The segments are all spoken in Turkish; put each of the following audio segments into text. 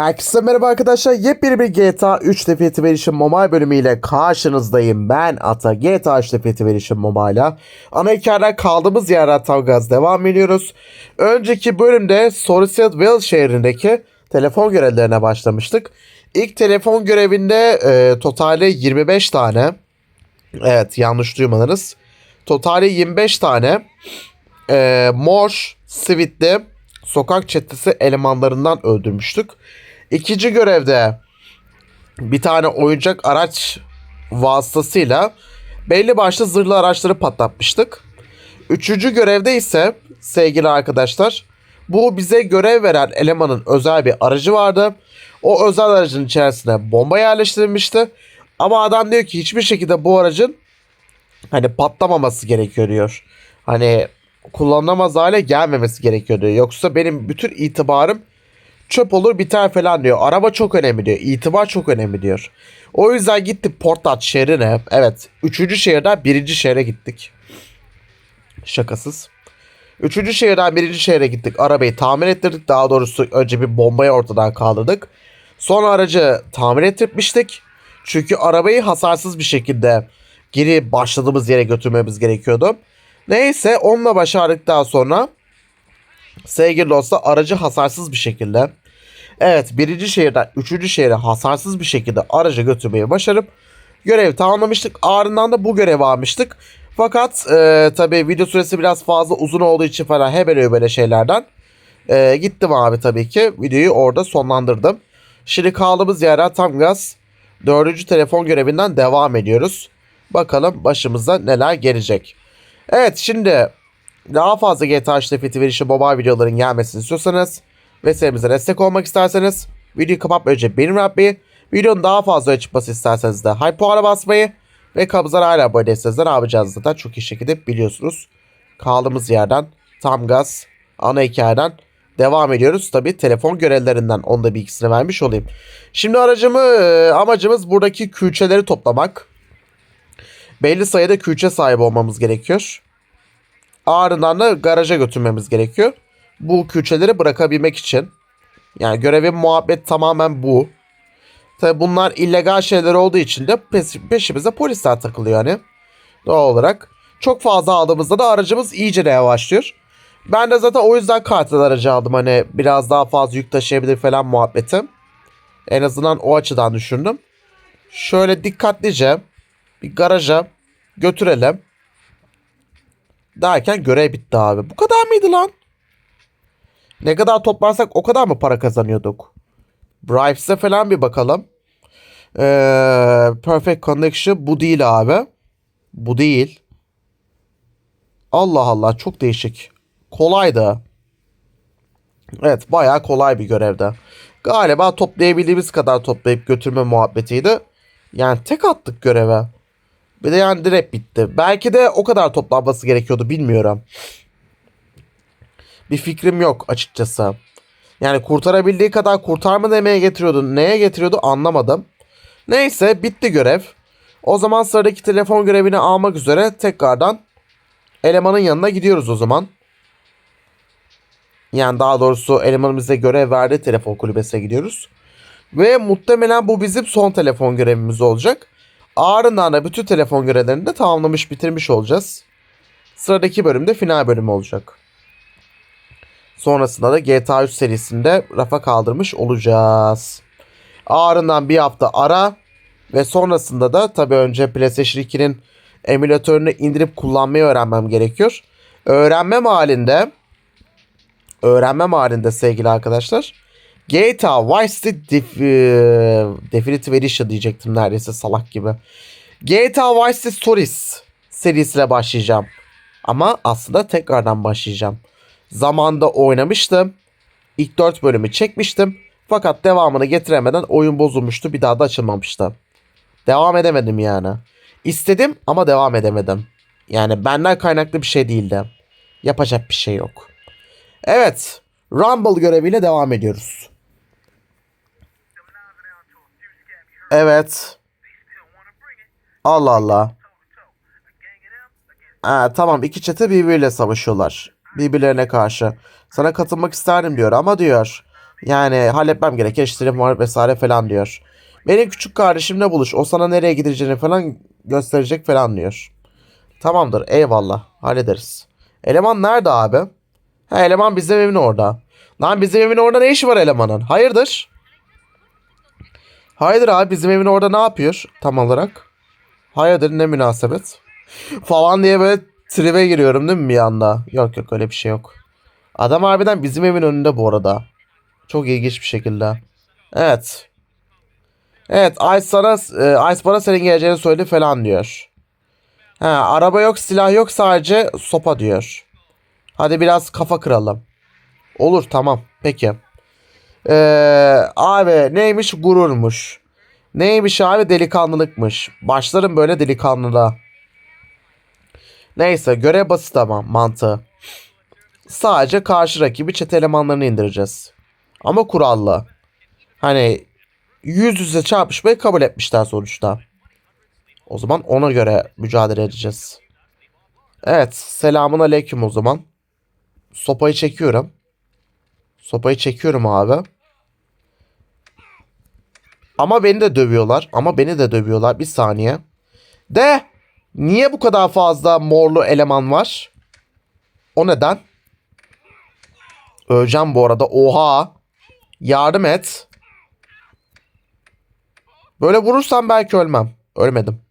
Herkese merhaba arkadaşlar. Yepyeni bir GTA 3 Definitive Edition Mobile bölümüyle karşınızdayım. Ben Ata. GTA 3 Definitive Edition Mobile'a. Ana hikayeden kaldığımız yerden tam gaz devam ediyoruz. Önceki bölümde Somerset şehrindeki telefon görevlerine başlamıştık. İlk telefon görevinde e, totali 25 tane. Evet yanlış duymadınız. Totali 25 tane e, mor sivitli sokak çetesi elemanlarından öldürmüştük. İkinci görevde bir tane oyuncak araç vasıtasıyla belli başlı zırhlı araçları patlatmıştık. Üçüncü görevde ise sevgili arkadaşlar bu bize görev veren elemanın özel bir aracı vardı. O özel aracın içerisine bomba yerleştirilmişti. Ama adam diyor ki hiçbir şekilde bu aracın hani patlamaması gerekiyor diyor. Hani kullanılamaz hale gelmemesi gerekiyor diyor. Yoksa benim bütün itibarım çöp olur biter falan diyor. Araba çok önemli diyor. İtibar çok önemli diyor. O yüzden gitti Portland şehrine. Evet. Üçüncü şehirden birinci şehre gittik. Şakasız. Üçüncü şehirden birinci şehre gittik. Arabayı tamir ettirdik. Daha doğrusu önce bir bombayı ortadan kaldırdık. Sonra aracı tamir ettirmiştik. Çünkü arabayı hasarsız bir şekilde geri başladığımız yere götürmemiz gerekiyordu. Neyse onunla başardıktan sonra sevgili dostlar aracı hasarsız bir şekilde evet birinci şehirden üçüncü şehre hasarsız bir şekilde aracı götürmeyi başarıp görevi tamamlamıştık. Ardından da bu görevi almıştık. Fakat e, tabi video süresi biraz fazla uzun olduğu için falan hebele böyle şeylerden e, gittim abi tabii ki. Videoyu orada sonlandırdım. Şimdi kaldığımız yerden tam gaz dördüncü telefon görevinden devam ediyoruz. Bakalım başımıza neler gelecek. Evet şimdi daha fazla GTA 3 Definitive Edition mobile videoların gelmesini istiyorsanız ve serimize destek olmak isterseniz videoyu kapatmadan önce benim yapmayı, videonun daha fazla çıkması isterseniz de hype puanı basmayı ve kabızlar hala abone değilseniz de ne yapacağınızı zaten çok iyi şekilde biliyorsunuz. Kaldığımız yerden tam gaz ana hikayeden devam ediyoruz. Tabi telefon görevlerinden onu da bir ikisini vermiş olayım. Şimdi aracımı amacımız buradaki külçeleri toplamak. Belli sayıda külçe sahibi olmamız gerekiyor. Ardından da garaja götürmemiz gerekiyor. Bu külçeleri bırakabilmek için. Yani görevin muhabbet tamamen bu. Tabi bunlar illegal şeyler olduğu için de peş- peşimize polisler takılıyor hani. Doğal olarak. Çok fazla aldığımızda da aracımız iyice de yavaşlıyor. Ben de zaten o yüzden kartlı aracı aldım. Hani biraz daha fazla yük taşıyabilir falan muhabbetim. En azından o açıdan düşündüm. Şöyle dikkatlice bir garaja götürelim. Derken görev bitti abi. Bu kadar mıydı lan? Ne kadar toplarsak o kadar mı para kazanıyorduk? Bribes'e falan bir bakalım. Ee, perfect Connection bu değil abi. Bu değil. Allah Allah çok değişik. Kolaydı. Evet bayağı kolay bir görevde. Galiba toplayabildiğimiz kadar toplayıp götürme muhabbetiydi. Yani tek attık göreve. Bir de yani direkt bitti. Belki de o kadar toplanması gerekiyordu bilmiyorum. Bir fikrim yok açıkçası. Yani kurtarabildiği kadar kurtarma demeye getiriyordu. Neye getiriyordu anlamadım. Neyse bitti görev. O zaman sıradaki telefon görevini almak üzere tekrardan elemanın yanına gidiyoruz o zaman. Yani daha doğrusu elemanın bize görev verdiği telefon kulübesine gidiyoruz. Ve muhtemelen bu bizim son telefon görevimiz olacak. Ardından da bütün telefon görevlerini de tamamlamış bitirmiş olacağız. Sıradaki bölümde final bölümü olacak. Sonrasında da GTA 3 serisinde rafa kaldırmış olacağız. Ardından bir hafta ara ve sonrasında da tabii önce PlayStation 2'nin emülatörünü indirip kullanmayı öğrenmem gerekiyor. Öğrenmem halinde öğrenmem halinde sevgili arkadaşlar GTA Vice City Def- e, Definitive Edition diyecektim neredeyse salak gibi. GTA Vice City Stories serisine başlayacağım. Ama aslında tekrardan başlayacağım. Zamanda oynamıştım. İlk 4 bölümü çekmiştim. Fakat devamını getiremeden oyun bozulmuştu. Bir daha da açılmamıştı. Devam edemedim yani. İstedim ama devam edemedim. Yani benden kaynaklı bir şey değildi. Yapacak bir şey yok. Evet. Rumble göreviyle devam ediyoruz. Evet. Allah Allah. Ha, tamam iki çete birbiriyle savaşıyorlar. Birbirlerine karşı. Sana katılmak isterdim diyor ama diyor. Yani halletmem gereken işlerim var vesaire falan diyor. Benim küçük kardeşimle buluş. O sana nereye gideceğini falan gösterecek falan diyor. Tamamdır eyvallah hallederiz. Eleman nerede abi? Ha eleman bizim evin orada. Lan bizim evin orada ne işi var elemanın? Hayırdır? Hayırdır abi bizim evin orada ne yapıyor tam olarak? Hayırdır ne münasebet? Falan diye böyle tribe giriyorum değil mi bir anda? Yok yok öyle bir şey yok. Adam harbiden bizim evin önünde bu arada. Çok ilginç bir şekilde. Evet. Evet Ice sana e, Ice bana senin geleceğini söyledi falan diyor. Ha, araba yok silah yok sadece sopa diyor. Hadi biraz kafa kıralım. Olur tamam peki. Ee, abi neymiş gururmuş. Neymiş abi delikanlılıkmış. Başlarım böyle delikanlılığa. Neyse görev basit ama mantığı. Sadece karşı rakibi çete elemanlarını indireceğiz. Ama kurallı. Hani yüz yüze çarpışmayı kabul etmişler sonuçta. O zaman ona göre mücadele edeceğiz. Evet selamun aleyküm o zaman. Sopayı çekiyorum. Sopayı çekiyorum abi. Ama beni de dövüyorlar. Ama beni de dövüyorlar. Bir saniye. De niye bu kadar fazla morlu eleman var? O neden? Öleceğim bu arada. Oha. Yardım et. Böyle vurursam belki ölmem. Ölmedim.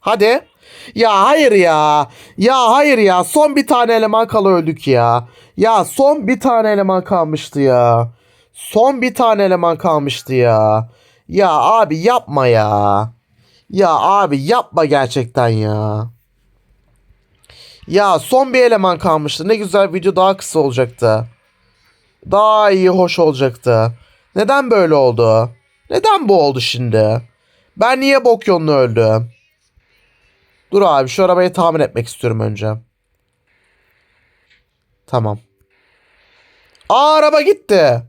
Hadi. Ya hayır ya. Ya hayır ya. Son bir tane eleman kala öldük ya. Ya son bir tane eleman kalmıştı ya. Son bir tane eleman kalmıştı ya. Ya abi yapma ya. Ya abi yapma gerçekten ya. Ya son bir eleman kalmıştı. Ne güzel video daha kısa olacaktı. Daha iyi hoş olacaktı. Neden böyle oldu? Neden bu oldu şimdi? Ben niye bok yolunu öldüm? Dur abi şu arabayı tamir etmek istiyorum önce. Tamam. Aa araba gitti.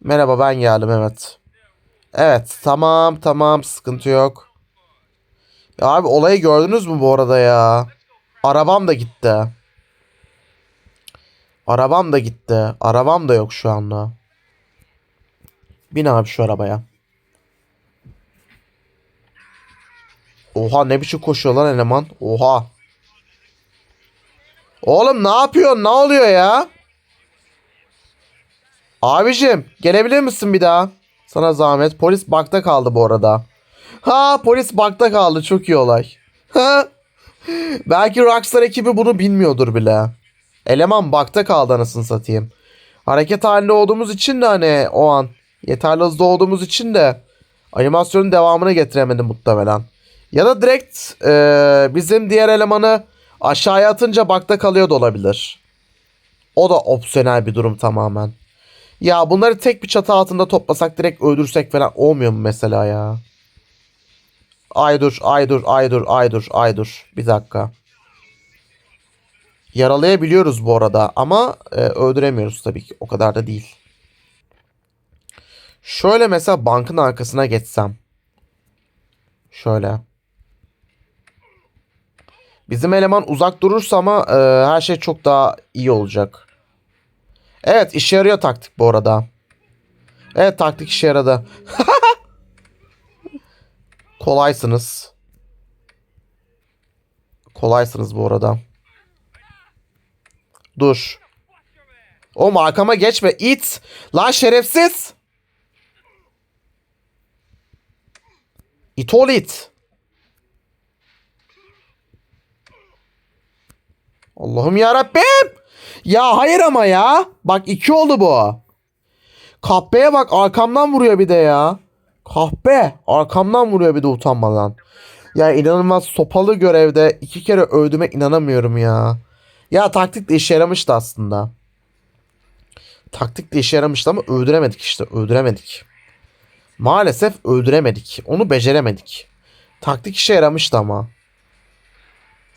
Merhaba ben geldim evet. Evet tamam tamam sıkıntı yok. Ya abi olayı gördünüz mü bu arada ya? Arabam da gitti. Arabam da gitti. Arabam da yok şu anda. Bin abi şu arabaya. Oha ne biçim koşuyor lan eleman. Oha. Oğlum ne yapıyorsun? Ne oluyor ya? Abicim gelebilir misin bir daha? Sana zahmet. Polis bakta kaldı bu arada. Ha polis bakta kaldı. Çok iyi olay. Ha. Belki Rockstar ekibi bunu bilmiyordur bile. Eleman bakta kaldı anasını satayım. Hareket halinde olduğumuz için de hani o an yeterli hızda olduğumuz için de animasyonun devamını getiremedim muhtemelen. Ya da direkt e, bizim diğer elemanı aşağıya atınca bakta kalıyor da olabilir. O da opsiyonel bir durum tamamen. Ya bunları tek bir çatı altında toplasak direkt öldürsek falan olmuyor mu mesela ya? Ay dur, ay dur, ay dur, ay dur, ay dur. Bir dakika. Yaralayabiliyoruz bu arada ama e, öldüremiyoruz tabii ki. O kadar da değil. Şöyle mesela bankın arkasına geçsem. Şöyle. Bizim eleman uzak durursa ama e, her şey çok daha iyi olacak. Evet işe yarıyor taktik bu arada. Evet taktik işe yaradı. Kolaysınız. Kolaysınız bu arada. Dur. O arkama geçme. it. Lan şerefsiz. İt ol it. Allah'ım ya Rabbim. Ya hayır ama ya. Bak iki oldu bu. Kahpeye bak arkamdan vuruyor bir de ya. Kahpe arkamdan vuruyor bir de utanmadan. Ya inanılmaz sopalı görevde iki kere öldüme inanamıyorum ya. Ya taktik de işe yaramıştı aslında. Taktik de işe yaramıştı ama öldüremedik işte öldüremedik. Maalesef öldüremedik. Onu beceremedik. Taktik işe yaramıştı ama.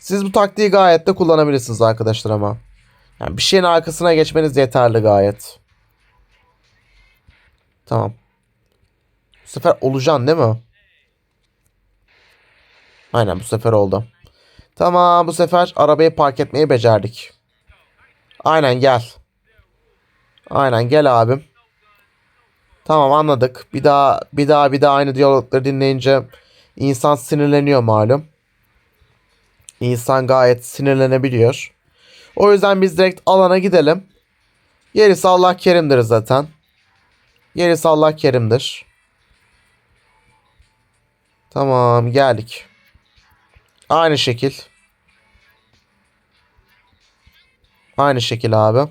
Siz bu taktiği gayet de kullanabilirsiniz arkadaşlar ama. Yani bir şeyin arkasına geçmeniz yeterli gayet. Tamam. Bu sefer olacaksın değil mi? Aynen bu sefer oldu. Tamam bu sefer arabayı park etmeyi becerdik. Aynen gel. Aynen gel abim. Tamam anladık. Bir daha bir daha bir daha aynı diyalogları dinleyince insan sinirleniyor malum. İnsan gayet sinirlenebiliyor. O yüzden biz direkt alana gidelim. Gerisi Allah kerimdir zaten. Gerisi Allah kerimdir. Tamam geldik. Aynı şekil. Aynı şekil abi.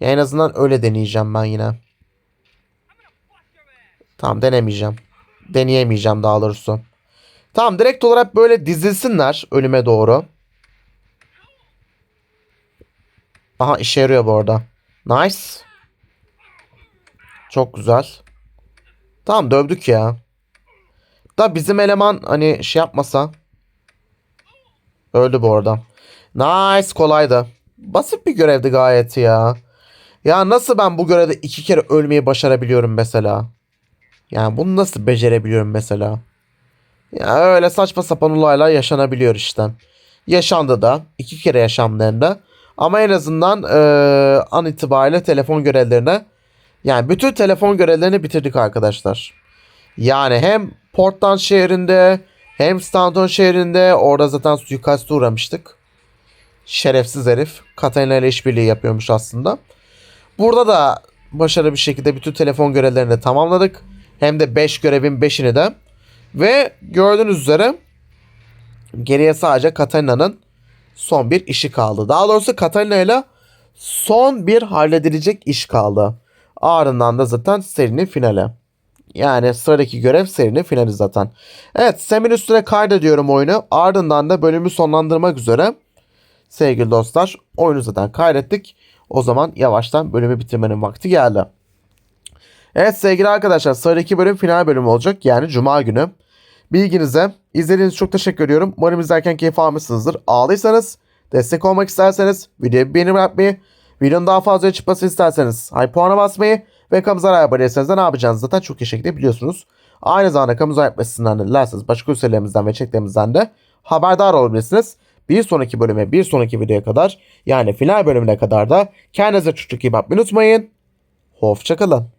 Ya en azından öyle deneyeceğim ben yine. Tamam denemeyeceğim. Deneyemeyeceğim daha doğrusu. Tamam direkt olarak böyle dizilsinler ölüme doğru. Aha işe yarıyor bu arada. Nice. Çok güzel. Tamam dövdük ya. Da bizim eleman hani şey yapmasa. Öldü bu arada. Nice kolaydı. Basit bir görevdi gayet ya. Ya nasıl ben bu görevde iki kere ölmeyi başarabiliyorum mesela? Yani bunu nasıl becerebiliyorum mesela? Ya öyle saçma sapan olaylar yaşanabiliyor işte. Yaşandı da. iki kere yaşandığında. Ama en azından eee, an itibariyle telefon görevlerine yani bütün telefon görevlerini bitirdik arkadaşlar. Yani hem Portland şehrinde hem Stanton şehrinde orada zaten suikasta uğramıştık. Şerefsiz herif. Katarina ile işbirliği yapıyormuş aslında. Burada da başarılı bir şekilde bütün telefon görevlerini tamamladık. Hem de 5 görevin 5'ini de. Ve gördüğünüz üzere geriye sadece Katarina'nın son bir işi kaldı. Daha doğrusu Katarina ile son bir halledilecek iş kaldı. Ardından da zaten serinin finali. Yani sıradaki görev serinin finali zaten. Evet Sem'in üstüne kaydediyorum oyunu. Ardından da bölümü sonlandırmak üzere. Sevgili dostlar oyunu zaten kaydettik. O zaman yavaştan bölümü bitirmenin vakti geldi. Evet sevgili arkadaşlar sıradaki bölüm final bölümü olacak. Yani cuma günü. Bilginize izlediğiniz için çok teşekkür ediyorum. Umarım izlerken keyif almışsınızdır. Ağlıysanız destek olmak isterseniz videoyu beğeni bırakmayı, videonun daha fazla çıkmasını isterseniz hay puana basmayı ve kamuza abone değilseniz de ne yapacağınızı zaten çok iyi şekilde biliyorsunuz. Aynı zamanda kamuza yapmasından da dilerseniz başka üselerimizden ve çeklerimizden de haberdar olabilirsiniz. Bir sonraki bölüme, bir sonraki videoya kadar yani final bölümüne kadar da kendinize çok çok iyi bakmayı unutmayın. Hoşçakalın.